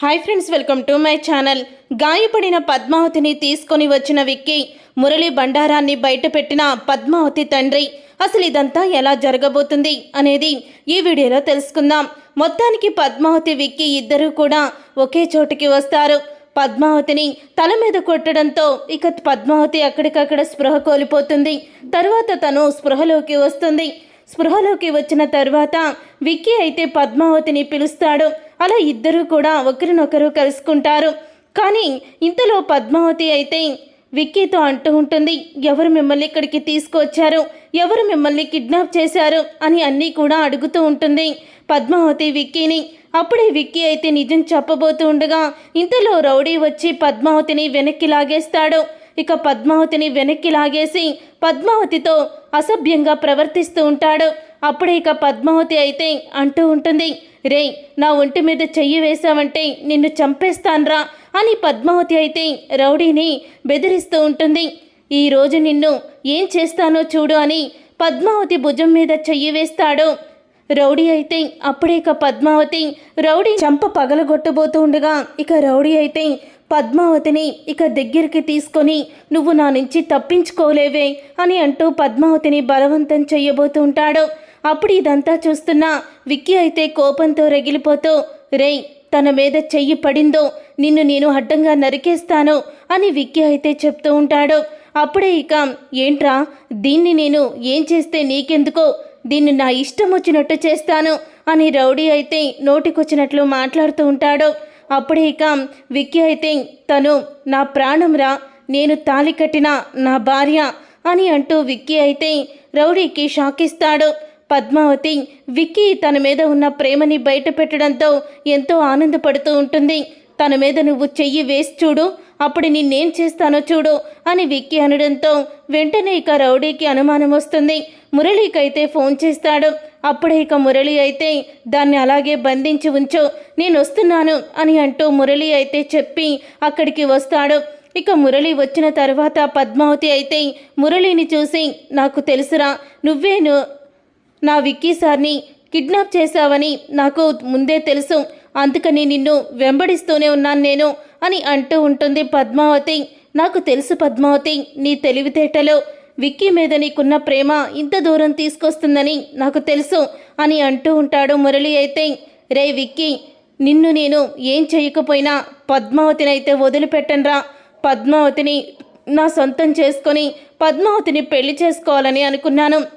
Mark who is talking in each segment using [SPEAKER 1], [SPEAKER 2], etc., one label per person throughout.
[SPEAKER 1] Hi friends welcome to my channel గాయపడిన పద్మావతిని తీసుకొని వచ్చిన విక్కీ మురళి బండారాన్ని బయటపెట్టిన పద్మావతి తండ్రి. అసలు ఇదంతా ఎలా జరగబోతుంది అనేది ఈ వీడియోలో తెలుసుకుందాం. మొత్తానికి పద్మావతి విక్కీ ఇద్దరూ కూడా ఒకే చోటుకి వస్తారు. పద్మావతిని తల మీద కొట్టడంతో ఇక పద్మావతి అక్కడికక్కడ స్పృహ కోల్పోతుంది. తర్వాత తను స్పృహలోకి వస్తుంది. స్పృహలోకి వచ్చిన తర్వాత విక్కీ అయితే పద్మావతిని పిలుస్తాడు. అలా ఇద్దరూ కూడా ఒకరినొకరు కలుసుకుంటారు. కానీ ఇంతలో పద్మావతి అయితే విక్కీతో అంటూ ఉంటుంది ఎవరు మిమ్మల్ని ఇక్కడికి తీసుకొచ్చారు? ఎవరు మిమ్మల్ని కిడ్నాప్ చేశారు? అని అన్నీ కూడా అడుగుతూ ఉంటుంది పద్మావతి విక్కీని. అప్పుడే విక్కీ అయితే నిజం చెప్పబోతూ ఉండగా ఇంతలో రౌడీ వచ్చి పద్మావతిని వెనక్కి లాగేస్తాడు. ఇక పద్మావతిని వెనక్కి లాగేసి పద్మావతితో అసభ్యంగా ప్రవర్తిస్తూ ఉంటాడు. అప్పుడే ఇక పద్మావతి అయితే అంటూ ఉంటుంది రే నా ఒంటి మీద చెయ్యి వేశావంటే నిన్ను చంపేస్తాన్రా అని పద్మావతి అయితే రౌడీని బెదిరిస్తూ ఉంటుంది. ఈరోజు నిన్ను ఏం చేస్తానో చూడు అని పద్మావతి భుజం మీద చెయ్యి వేస్తాడు. రౌడీ అయితే అప్పుడే ఇక పద్మావతి రౌడీ చంప పగలగొట్టబోతూ ఉండగా ఇక రౌడీ అయితే పద్మావతిని ఇక దగ్గరికి తీసుకొని నువ్వు నా నుంచి తప్పించుకోలేవే అని అంటూ పద్మావతిని బలవంతం చెయ్యబోతూ ఉంటాడు. అప్పుడు ఇదంతా చూస్తున్న విక్కీ అయితే కోపంతో రగిలిపోతూ రేయ్ తన మీద చెయ్యి పడిందో నిన్ను నేను అడ్డంగా నరికేస్తాను అని విక్కీ అయితే చెప్తూ ఉంటాడు. అప్పుడే ఇక ఏంట్రా దీన్ని నేను ఏం చేస్తే నీకెందుకో దీన్ని నా ఇష్టం వచ్చినట్టు చేస్తాను అని రౌడీ అయితే నోటికొచ్చినట్లు మాట్లాడుతూ ఉంటాడు. అప్పుడే ఇక విక్కీ అయితే తను నా ప్రాణంరా నేను తాలి కట్టిన నా భార్య అని అంటూ విక్కీ అయితే రౌడీకి షాక్ ఇస్తాడు. పద్మావతి విక్కీ తన మీద ఉన్న ప్రేమని బయట పెట్టడంతో ఎంతో ఆనందపడుతూ ఉంటుంది. తన మీద నువ్వు చెయ్యి వేసి చూడు అప్పుడు నిన్నేం చేస్తానో చూడు అని విక్కీ అనడంతో వెంటనే ఇక రౌడీకి అనుమానం వస్తుంది. మురళీకైతే ఫోన్ చేస్తాడు. అప్పుడే ఇక మురళి అయితే దాన్ని అలాగే బంధించి ఉంచు నేను వస్తున్నాను అని అంటూ మురళి అయితే చెప్పి అక్కడికి వస్తాడు. ఇక మురళి వచ్చిన తర్వాత పద్మావతి అయితే మురళిని చూసి నాకు తెలుసురా నువ్వేను నా విక్కీ సార్ని కిడ్నాప్ చేశావని నాకు ముందే తెలుసు. అందుకని నిన్ను వెంబడిస్తూనే ఉన్నాను నేను అని అంటూ ఉంటుంది పద్మావతి. నాకు తెలుసు పద్మావతి నీ తెలివితేటలో. విక్కీ మీద నీకున్న ప్రేమ ఇంత దూరం తీసుకొస్తుందని నాకు తెలుసు అని అంటూ ఉంటాడు మురళి అయితే. రే విక్కీ నిన్ను నేను ఏం చేయకపోయినా పద్మావతిని అయితే వదిలిపెట్టనురా. పద్మావతిని నా సొంతం చేసుకొని పద్మావతిని పెళ్ళి చేసుకోవాలని అనుకున్నాను.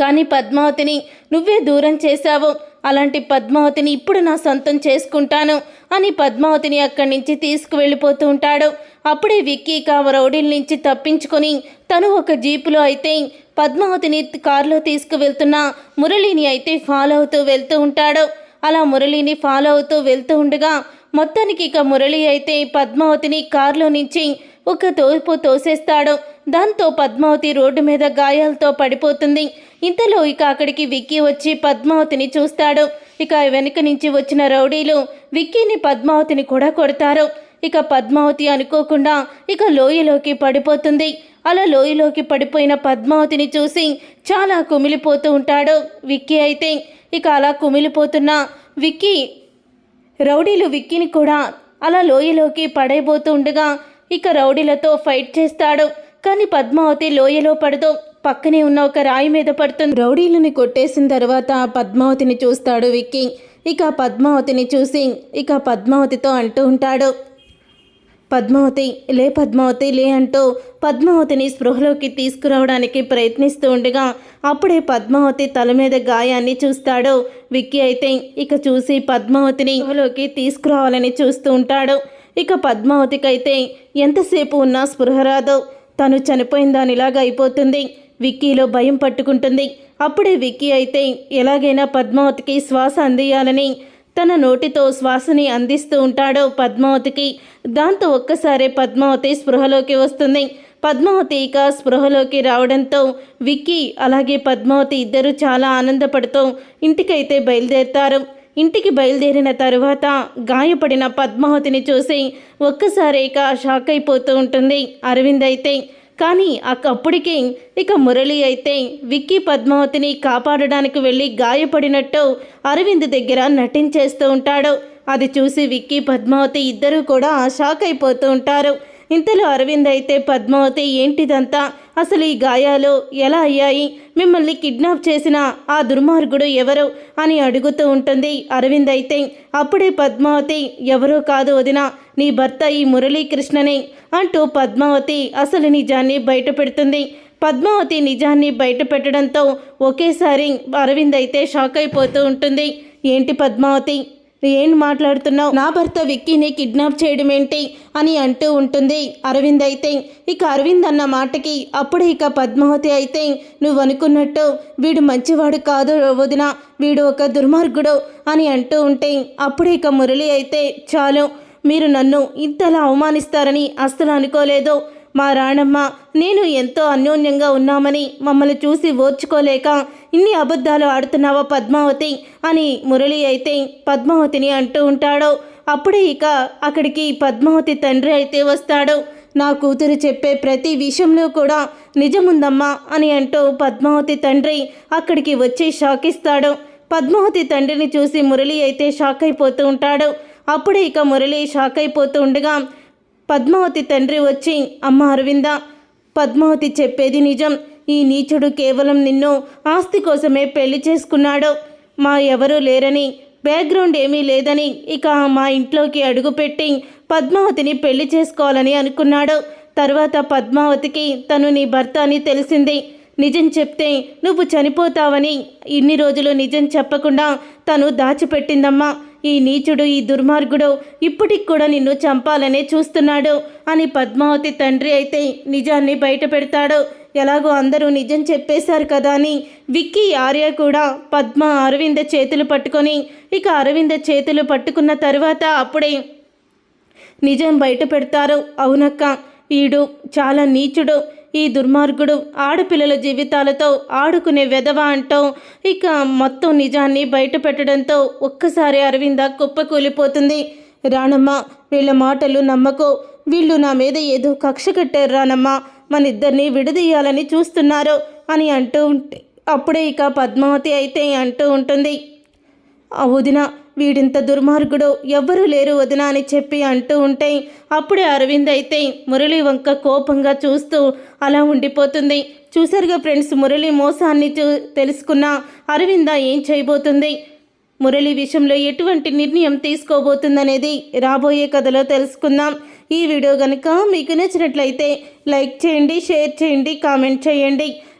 [SPEAKER 1] కానీ పద్మావతిని నువ్వే దూరం చేశావు. అలాంటి పద్మావతిని ఇప్పుడు నా సొంతం చేసుకుంటాను అని పద్మావతిని అక్కడి నుంచి తీసుకువెళ్ళిపోతూ ఉంటాడు. అప్పుడే విక్కీ రౌడీల నుంచి తప్పించుకొని తను ఒక జీపులో అయితే పద్మావతిని కారులో తీసుకువెళ్తున్న మురళిని అయితే ఫాలో అవుతూ వెళ్తూ ఉంటాడు. అలా మురళిని ఫాలో అవుతూ వెళ్తూ ఉండగా మొత్తానికి ఇక మురళి అయితే పద్మావతిని కారులో నుంచి ఒక తోపు తోసేస్తాడు. దాంతో పద్మావతి రోడ్డు మీద గాయాలతో పడిపోతుంది. ఇంతలో ఇక అక్కడికి విక్కీ వచ్చి పద్మావతిని చూస్తాడు. ఇక వెనుక నుంచి వచ్చిన రౌడీలు విక్కీని పద్మావతిని కూడా కొడతారు. ఇక పద్మావతి అనుకోకుండా ఇక లోయలోకి పడిపోతుంది. అలా లోయలోకి పడిపోయిన పద్మావతిని చూసి చాలా కుమిలిపోతూ ఉంటాడు విక్కీ అయితే. ఇక అలా కుమిలిపోతున్న విక్కీ రౌడీలు విక్కీని కూడా అలా లోయలోకి పడైపోతూ ఉండగా ఇక రౌడీలతో ఫైట్ చేస్తాడు. కానీ పద్మావతి లోయలో పడదు. పక్కనే ఉన్న ఒక రాయి మీద పడుతుంది రౌడీలని కొట్టేసిన తర్వాత పద్మావతిని చూస్తాడు విక్కీ. ఇక పద్మావతిని చూసి ఇక పద్మావతితో అంటూ ఉంటాడు. పద్మావతి లే పద్మావతి లే అంటూ పద్మావతిని స్పృహలోకి తీసుకురావడానికి ప్రయత్నిస్తూ ఉండగా అప్పుడే పద్మావతి తల మీద గాయాన్ని చూస్తాడు. విక్కీ అయితే ఇక చూసి పద్మావతిని స్పృహలోకి తీసుకురావాలని చూస్తూ ఉంటాడు. ఇక పద్మావతికి అయితే ఎంతసేపు ఉన్నా స్పృహ రాదు. తను చనిపోయిన దానిలాగా అయిపోతుంది. విక్కీలో భయం పట్టుకుంటుంది. అప్పుడే విక్కీ అయితే ఎలాగైనా పద్మావతికి శ్వాస అందియాలని తన నోటితో శ్వాసని అందిస్తూ ఉంటాడు పద్మావతికి. దాంతో ఒక్కసారే పద్మావతి స్పృహలోకి వస్తుంది. పద్మావతి ఇక స్పృహలోకి రావడంతో విక్కీ అలాగే పద్మావతి ఇద్దరు చాలా ఆనందపడుతూ ఇంటికైతే బయలుదేరుతారు. ఇంటికి బయలుదేరిన తరువాత గాయపడిన పద్మావతిని చూసి ఒక్కసారే ఇక షాక్ అయిపోతూ ఉంటుంది. అరవింద్ అయితే కానీ అప్పటికి ఇక మురళి అయితే విక్కీ పద్మావతిని కాపాడడానికి వెళ్ళి గాయపడినట్టు అరవింద్ దగ్గర నటించేస్తూ ఉంటాడు. అది చూసి విక్కీ పద్మావతి ఇద్దరూ కూడా షాక్ అయిపోతూ ఉంటారు. ఇంతలో అరవింద్ అయితే పద్మావతి ఏంటిదంతా? అసలు ఈ గాయాలు ఎలా అయ్యాయి? మిమ్మల్ని కిడ్నాప్ చేసిన ఆ దుర్మార్గుడు ఎవరు? అని అడుగుతూ ఉంటుంది అరవింద్ అయితే. అప్పుడే పద్మావతి ఎవరో కాదు వదిన. నీ భర్త ఈ మురళీకృష్ణనే. అంటూ పద్మావతి అసలు నిజాన్ని బయట పెడుతుంది పద్మావతి నిజాన్ని బయట పెట్టడంతో ఒకేసారి అరవింద్ అయితే షాక్ అయిపోతూ ఉంటుంది. ఏంటి పద్మావతి? ఏం మాట్లాడుతున్నావు? నా భర్త విక్కీని కిడ్నాప్ చేయడం ఏంటి అని అంటూ ఉంటుంది అరవింద్ అయితే. ఇక అరవింద్ అన్న మాటకి అప్పుడు ఇక పద్మావతి అయితే నువ్వు అనుకున్నట్టు వీడు మంచివాడు కాదు వదిన వీడు ఒక దుర్మార్గుడు అని అంటూ ఉంటే అప్పుడు ఇక మురళి అయితే చాలు మీరు నన్ను ఇంతలా అవమానిస్తారని అస్సలు అనుకోలేదు. మా రాణమ్మ నేను ఎంతో అన్యోన్యంగా ఉన్నామని మమ్మల్ని చూసి ఓర్చుకోలేక ఇన్ని అబద్ధాలు ఆడుతున్నావా పద్మావతి అని మురళి అయితే పద్మావతిని అంటూ ఉంటాడు. అప్పుడే ఇక అక్కడికి పద్మావతి తండ్రి అయితే వస్తాడు. నా కూతురు చెప్పే ప్రతి విషయంలో కూడా నిజముందమ్మా అని అంటూ పద్మావతి తండ్రి అక్కడికి వచ్చి షాక్ ఇస్తాడు. పద్మావతి తండ్రిని చూసి మురళి అయితే షాక్ అయిపోతూ ఉంటాడు. అప్పుడే ఇక మురళి షాక్ అయిపోతూ ఉండగా పద్మావతి తండ్రి వచ్చి అమ్మ అరవింద పద్మావతి చెప్పేది నిజం. ఈ నీచుడు కేవలం నిన్ను ఆస్తి కోసమే పెళ్ళి చేసుకున్నాడు. మా ఎవరూ లేరని బ్యాక్గ్రౌండ్ ఏమీ లేదని ఇక మా ఇంట్లోకి అడుగుపెట్టి పద్మావతిని పెళ్ళి చేసుకోవాలని అనుకున్నాడు. తర్వాత పద్మావతికి తను నీ భర్త అని తెలిసింది. నిజం చెప్తే నువ్వు చనిపోతావని ఇన్ని రోజులు నిజం చెప్పకుండా తను దాచిపెట్టిందమ్మా. ఈ నీచుడు ఈ దుర్మార్గుడు ఇప్పటికి కూడా నిన్ను చంపాలనే చూస్తున్నాడు అని పద్మావతి తండ్రి అయితే నిజాన్ని బయట పెడతాడు. ఎలాగో అందరూ నిజం చెప్పేశారు కదా అని విక్కీ ఆర్య కూడా పద్మ అరవింద చేతులు పట్టుకొని ఇక అరవింద చేతులు పట్టుకున్న తర్వాత అప్పుడే నిజం బయట పెడతారు. అవునక్క ఈడు చాలా నీచుడు. ఈ దుర్మార్గుడు ఆడపిల్లల జీవితాలతో ఆడుకునే వెధవ అంటూ ఇక మొత్తం నిజాన్ని బయట పెట్టడంతో ఒక్కసారి అరవింద కుప్పకూలిపోతుంది. రానమ్మ వీళ్ళ మాటలు నమ్మకో. వీళ్ళు నా మీద ఏదో కక్ష కట్టారు రానమ్మ మన ఇద్దరిని విడదీయాలని చూస్తున్నారు అని అంటూ ఉంటే అప్పుడే ఇక పద్మావతి అయితే అంటూ ఉంటుంది. ఆ వదిన వీడింత దుర్మార్గుడు ఎవ్వరూ లేరు వదినా అని చెప్పి అంటూ ఉంటే అప్పుడే అరవింద్ అయితే మురళి వంక కోపంగా చూస్తూ అలా ఉండిపోతుంది. చూసారుగా ఫ్రెండ్స్ మురళి మోసాన్ని చూ తెలుసుకున్న అరవింద ఏం చేయబోతుంది? మురళి విషయంలో ఎటువంటి నిర్ణయం తీసుకోబోతుందనేది రాబోయే కథలో తెలుసుకుందాం. ఈ వీడియో కనుక మీకు నచ్చినట్లయితే లైక్ చేయండి షేర్ చేయండి కామెంట్ చేయండి.